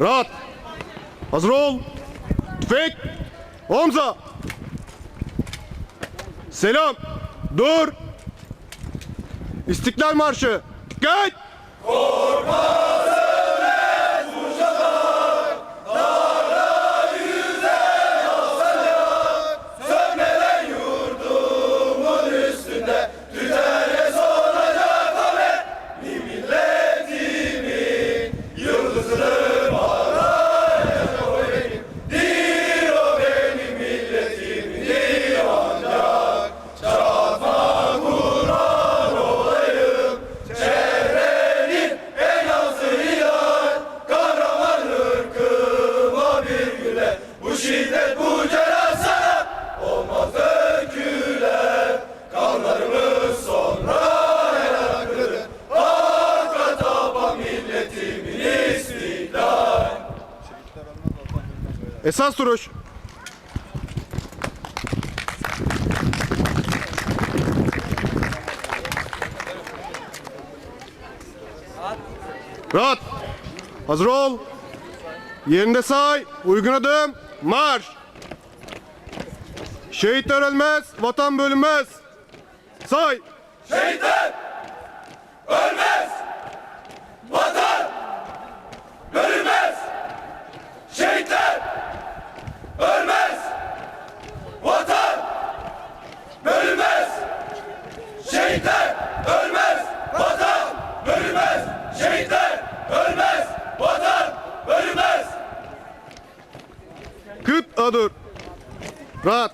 Rahat. Hazır ol. Tüfek. Omza. Selam. Dur. İstiklal Marşı. Dikkat. Esas duruş. Rahat. Hazır ol. Yerinde say. Uygun adım. Marş. Şehitler ölmez, vatan bölünmez. Say. Şehitler şehitler ölmez, vatan bölünmez. Küp adır. Rahat.